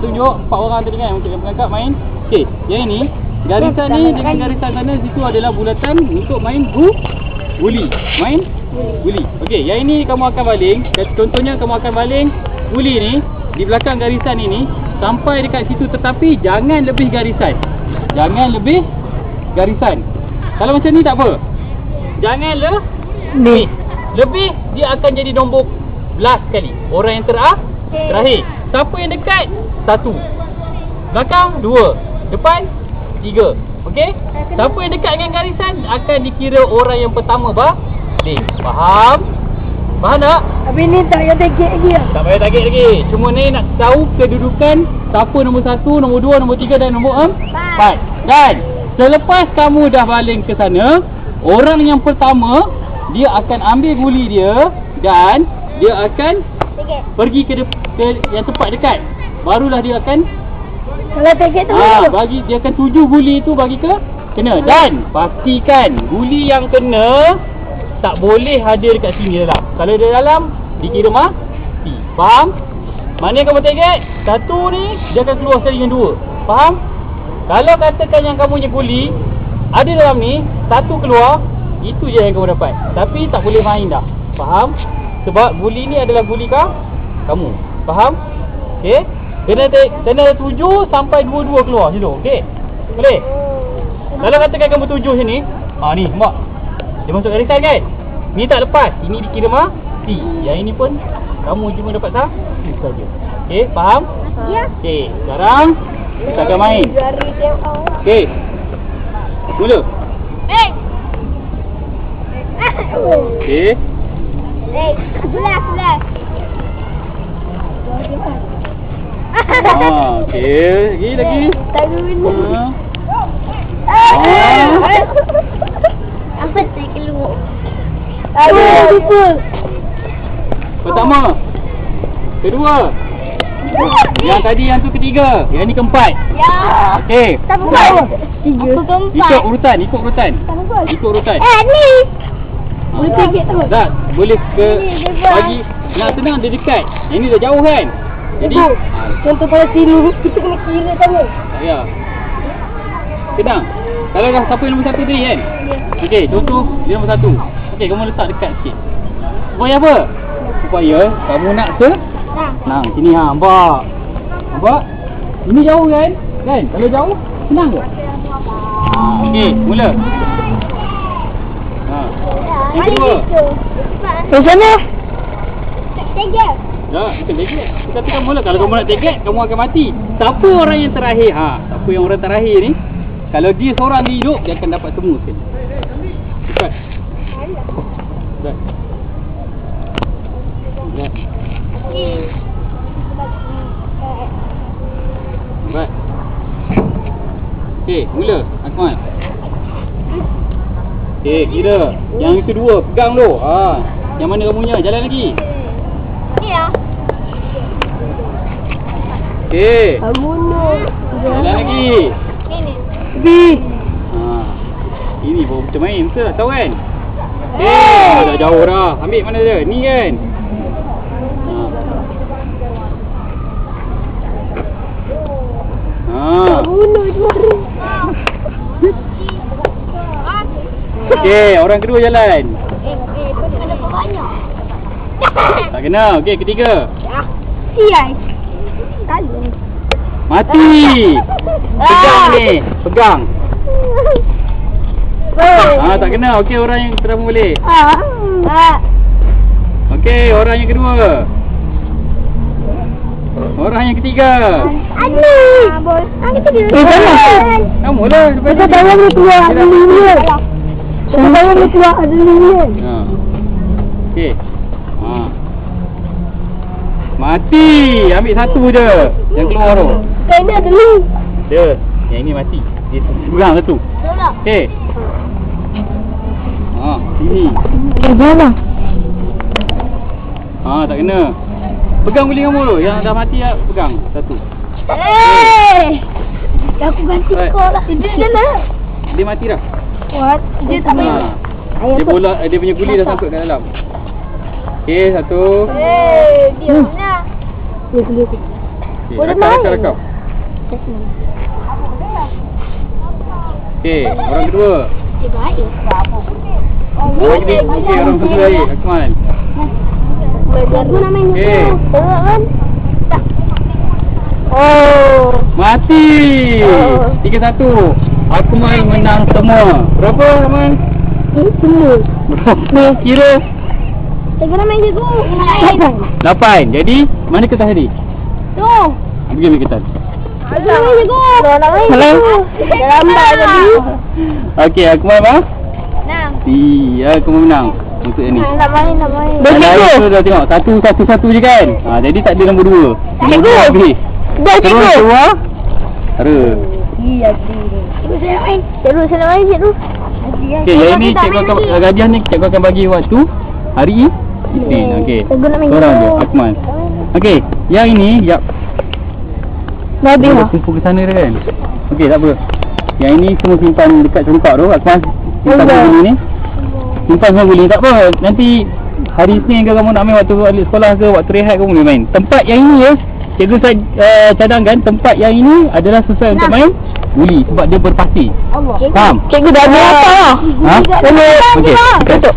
Tunjuk empat orang tadi kan Untuk yang berangkat main. Okey Yang ini Garisan ni Dengan garisan sana Situ adalah bulatan Untuk main gu Guli Main Guli Okey Yang ini kamu akan baling. Contohnya kamu akan baling Guli ni Di belakang garisan ini Sampai dekat situ Tetapi Jangan lebih garisan. Jangan lebih Garisan. Kalau macam ni tak apa. Jangan le Lebih Lebih Dia akan jadi nombor Last kali Orang yang terah Terakhir Siapa yang dekat? Satu. Belakang Dua. Depan Tiga. Okey? Siapa yang dekat dengan garisan Akan dikira orang yang pertama Balik Faham? Faham tak? Habis ni tak payah target lagi lah. Tak payah target lagi. Cuma ni nak tahu kedudukan Siapa nombor satu Nombor dua Nombor tiga Dan nombor empat. Dan Selepas kamu dah baling ke sana Orang yang pertama Dia akan ambil guli dia Dan Dia akan. Pergi ke, de- ke yang tempat dekat Barulah dia akan Kalau target tu Ah, bagi dia akan tuju guli tu bagi ke kena dan pastikan guli yang kena tak boleh ada dekat sini dalam. Kalau dia dalam dikira mati. Faham? Mana yang kamu target? Satu ni dia akan keluar sekali dengan dua. Faham? Kalau katakan yang kamu punya guli ada dalam ni, satu keluar, itu je yang kamu dapat. Tapi tak boleh main dah. Faham? Sebab guli ni adalah guli kah? Kamu. Faham? Okey? Kena kena tujuh sampai dua-dua keluar macam tu. Okey? Boleh? Kalau katakan kamu tujuh sini, ah ni, mak. Dia masuk garisan kan? Ni tak lepas. Ini dikira mati. Yang ini pun kamu cuma dapat sah. Saja. Okey, faham? Ya. Okey, sekarang kita akan main. Oh. Okey. Mula. Eh. Okey. Eh, sebelah, sebelah. Ah, okey. Lagi lagi. Tak guna. Ah. Ah. Apa tak keluar? Aduh, lupa. Pertama. Kedua. Yang tadi yang tu ketiga. Yang ni keempat. Ya. Okey. Tak apa. Tiga. Aku keempat. Ikut urutan, ikut urutan. Tak. Ikut urutan. Eh, ni. Ah. Boleh target tu. Tak, boleh ke bagi nak senang dia dekat. Yang ni dah jauh kan? Jadi Ibu, contoh pada sini, kita kena kira sana. tak payah. Senang. Kalau dah siapa yang nombor satu tadi kan? Ya. Okey, contoh dia nombor satu. Okey, kamu letak dekat sikit. Supaya apa? Supaya kamu nak ke Nah. Sini ha, nampak. Nampak? Ini jauh kan? Kan? Kalau jauh, senang ke? Ha, okey, mula. Ha. Yang kedua. Yang sana. Tiga. Ya, kita target. Kita katakan mula kalau kamu nak target, kamu akan mati. Siapa orang yang terakhir? Ha, siapa yang orang terakhir ni? Kalau dia seorang dia hidup, dia akan dapat semua. Cepat. Cepat. Cepat. Cepat. Okey, mula. Akmal. Okey, kira. Yang kedua, pegang dulu. Ha. Yang mana kamu punya? Jalan lagi. Ni ya. Okey. Amuno. Jalan lagi. Ni ni. B. Ha. Ini baru macam main betul tak tahu kan? Eh, Eh. dah jauh dah. Ambil mana dia? Ni kan. Ha. Ha. Mana? Okey, orang kedua jalan. Eh, eh, kau ada banyak. Tak kena. Okey, ketiga. Siai. Kali. Mati. Pegang ni. Pegang. Ha, tak kena. Okey, orang yang terang balik. Ah. Ah. Okey, orang yang kedua. Orang yang ketiga. Ani. Bol. Ah, kita dia. Eh, jangan. Kamu lah. Kita bayar ni keluar ada lima. Kita bayar ni keluar ada lima. Ha. Okey. Mati. Ambil satu je. Yang keluar tu. Kita ini ada lima. Dia. Yang ini mati. Dia seberang satu. Okey. Ha, sini. Bagaimana? Ha, tak kena. Pegang guli kamu tu. Yang dah mati ah, pegang satu. Eh. Aku ganti kau lah. Dia dia lah. Dia mati dah. What? Dia tak Ha. payah. Dia bola dia punya guli dah sangkut kat dalam. Okey, satu. Eh, dia mana? Guli tu. Okey, Boleh main. rakam, rakam. Okey, orang kedua. Oh, ini okey orang kedua baik. Akmal. Aku nak main Okey. Tengok kan? Oh. Mati. Oh. Tiga satu. Akmal menang semua. Berapa Akmal? Ini semua. Berapa? Kira Aku nak main cikgu. Lapan. lapan. Jadi, mana kertas tadi? Tu. Pergi ambil kertas. Aku nak main cikgu. Dah nak main Hello? cikgu. Dah lambat tadi. Okey, Akmal apa? Enam. Iya, aku menang untuk ini. Nak main, nak main. Lain tu dah tengok Satu satu satu je kan ha, Jadi tak ada nombor dua Nombor Cikgu. dua habis Dah Terus cikgu. keluar Tara Iya, cikgu. Cikgu, saya nak main. Cikgu, saya nak main, cikgu. Okey, yang ini cikgu akan Hadiah ni cikgu akan bagi waktu Hari Isnin Okey. Korang je. Akmal. Okey Yang ini Jap. Dah habis lah. kumpul ke sana dah kan? Okey tak apa. Yang ini semua simpan dekat congkak tu. Akmal Simpan Allah. semua ni. Simpan semua guli Tak apa. Nanti Hari Isnin ke kamu nak main Waktu balik sekolah ke Waktu rehat ke boleh main. Tempat yang ini ya Cikgu saya uh, cadangkan Tempat yang ini Adalah sesuai untuk main Guli Sebab dia berpasir Allah. Faham? Cikgu dah habis. Apa? Ha? Okey, tutup.